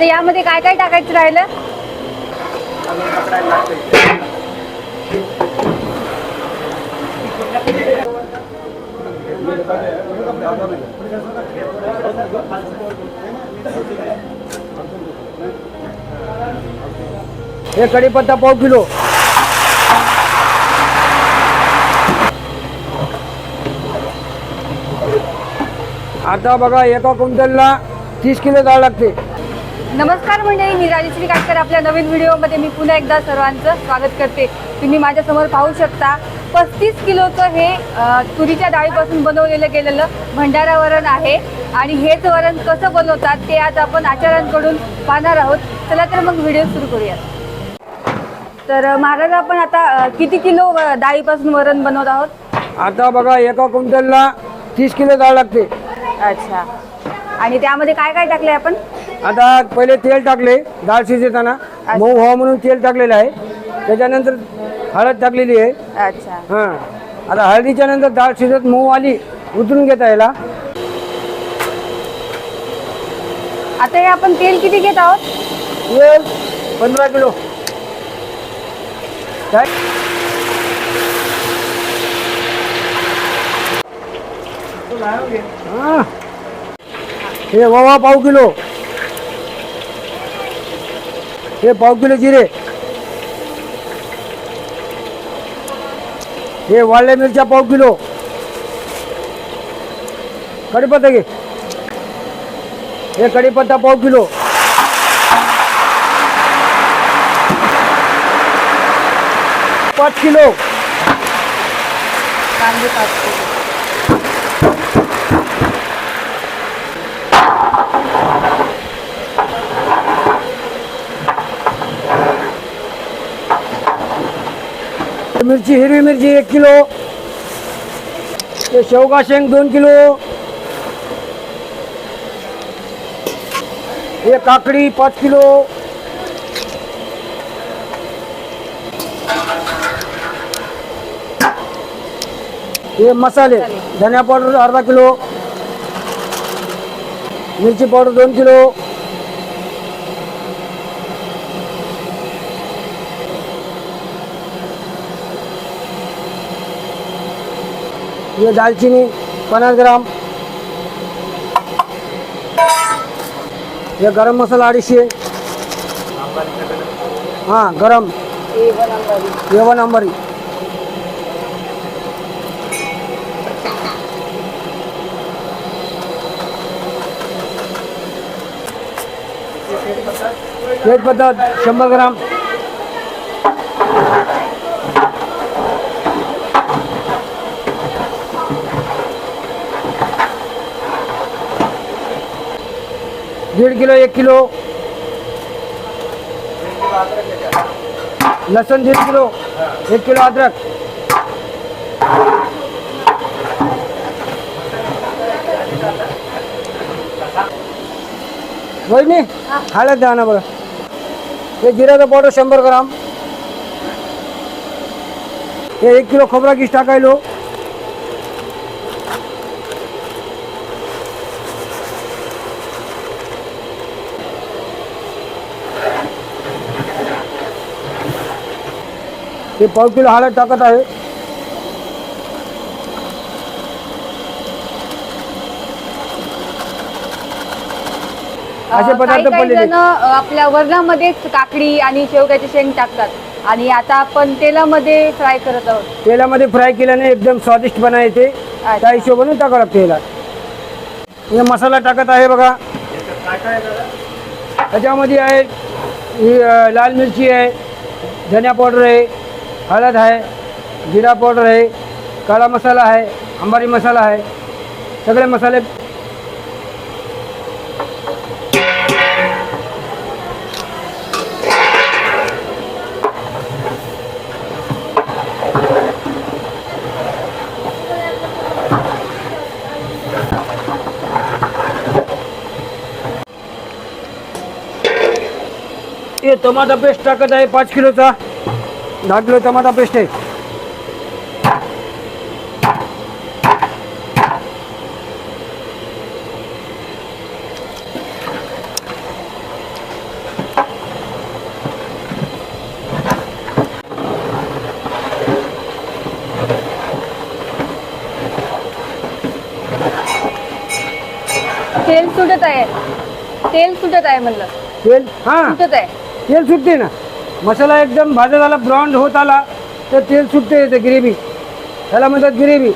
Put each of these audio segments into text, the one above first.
आता यामध्ये काय काय टाकायचं राहिलं? हे कढीपत्ता पाव किलो. आता बघा एका क्विंटलला तीस किलो डाळ लागते. नमस्कार मंडळी मी राजश्री काटकर आपल्या नवीन व्हिडिओमध्ये मी पुन्हा एकदा सर्वांचं स्वागत करते. तुम्ही माझ्यासमोर पाहू शकता पस्तीस किलोचं हे तुरीच्या डाळीपासून बनवलेलं गेलेलं भंडारा वरण आहे. आणि हेच वरण कसं बनवतात ते आज आपण आचार्यांकडून पाहणार आहोत. चला तर मग व्हिडिओ सुरू करूयात तर महाराज आपण आता किती किलो डाळीपासून वरण बनवत आहोत? आता बघा एका क्विंटलला तीस किलो डाळ लागते. अच्छा. आणि त्यामध्ये काय काय टाकले आपण? आता पहिले तेल टाकले डाळ शिजवताना मऊ व्हावं म्हणून तेल टाकलेलं आहे. त्याच्यानंतर हळद टाकलेली आहे. अच्छा. हां. आता हळदीच्या नंतर डाळ शिजत मऊ आली उतरून घेता याला आता हे आपण तेल किती घेत आहोत? तेल पंधरा किलो. काय? हां. ववा पाव किलो. हे पाव किलो जिरे हे वाळल्या मिरच्या पाव किलो कढीपत्ता घे हे कढीपत्ता पाव किलो पाच किलो। कांदे पाच किलो. मिरची हिरवी मिरची एक किलो. ते शेवगा शेंग दोन किलो. हे काकडी पाच किलो. हे मसाले धनिया पावडर अर्धा किलो. मिरची पावडर दोन किलो. ये दालचीनी पन्नास ग्राम। हे गरम मसाला अडीचशे। हाँ, गरम। येवन अंबारी। तेज पद्धत शंभर ग्राम। दीड किलो एक किलो. लसन दीड किलो एक किलो अद्रक. वहिनी हळद द्या ना बघा हे जिऱ्याचं पावडर शंभर ग्राम. हे एक किलो खोबरा किस टाकायलो. हे पाव किलो हळद टाकत आहे. असे पदार्थ जण आपल्या वरणामध्येच काकडी आणि शेवग्याचे शेंग टाकतात. आणि आता आपण तेलामध्ये फ्राय करत आहोत. तेलामध्ये फ्राय केल्याने एकदम स्वादिष्टपणा येते. त्या हिशोबाने टाकावं लागतं याला. हे मसाला टाकत आहे बघा. त्याच्यामध्ये आहे ही लाल मिरची आहे धनिया पावडर आहे. हळद आहे जिरा पावडर आहे काळा मसाला आहे अंबारी मसाला आहे सगळे मसाले. हे टमाटा पेस्ट टाकत आहे पाच किलोचा. दाटलो टमाटा पेस्ट आहे तेल सुटत आहे. तेल सुटत आहे म्हणलं. तेल हा. सुटत आहे. तेल सुटते ना. मसाला एकदम भाजत आला ब्राऊन होत आला तर तेल सुटते येते ग्रेव्ही त्याला म्हणतात ग्रेव्ही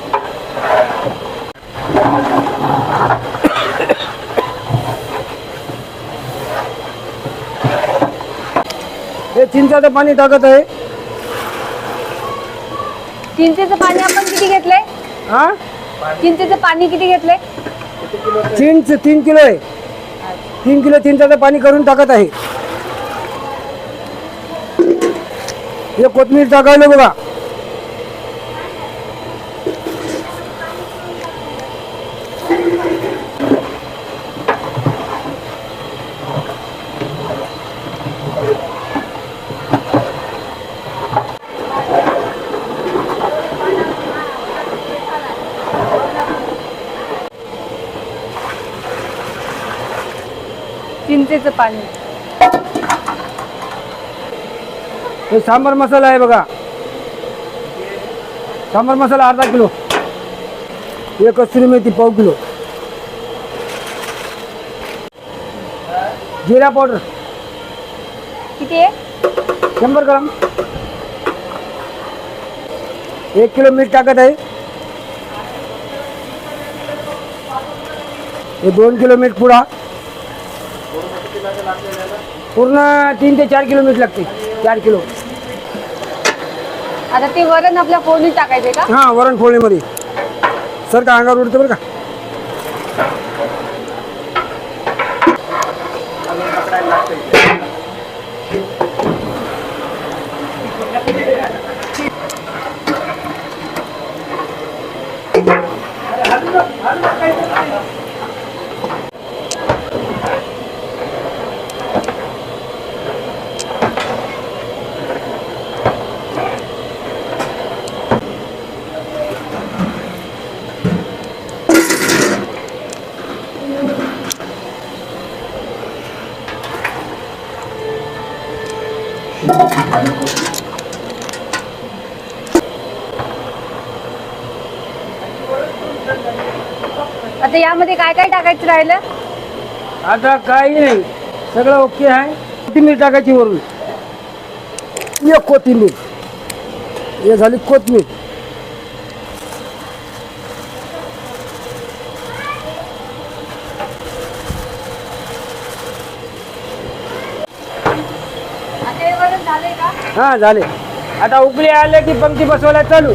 हे चिंचाचं पाणी टाकत आहे. चिंचेचं पाणी आपण किती घेतलंय? हा चिंचेचं पाणी किती घेतलंय? चिंच तीन किलो आहे. तीन किलो चिंचाचं पाणी करून टाकत आहे. हे कोथमीर टाकायला बघा. चिंचेचं पाणी. हे सांबार मसाला आहे बघा. सांबार मसाला अर्धा किलो. हे कस्तुरी मेथी पाव किलो. जिरा पावडर. किती आहे? शंभर ग्राम. एक किलो मीठ टाकत आहे. हे दोन किलो मीठ पुडा. पूर्ण तीन ते चार किलो मीठ लागते. चार किलो. आता ते वरण आपल्या फोडणीत टाकायचंय का? हां वरण फोडणीमध्ये. सर का अंगावर उडतं बरं का? आता यामध्ये काय काय टाकायचं राहिलं? आता काही नाही. सगळं ओके आहे. कोथिंबीर टाकायची वरून. एक कोथिंबीर. हे झाली कोथिंबीर हा झाले. आता उकळी आले की पंक्ती बसवायला चालू.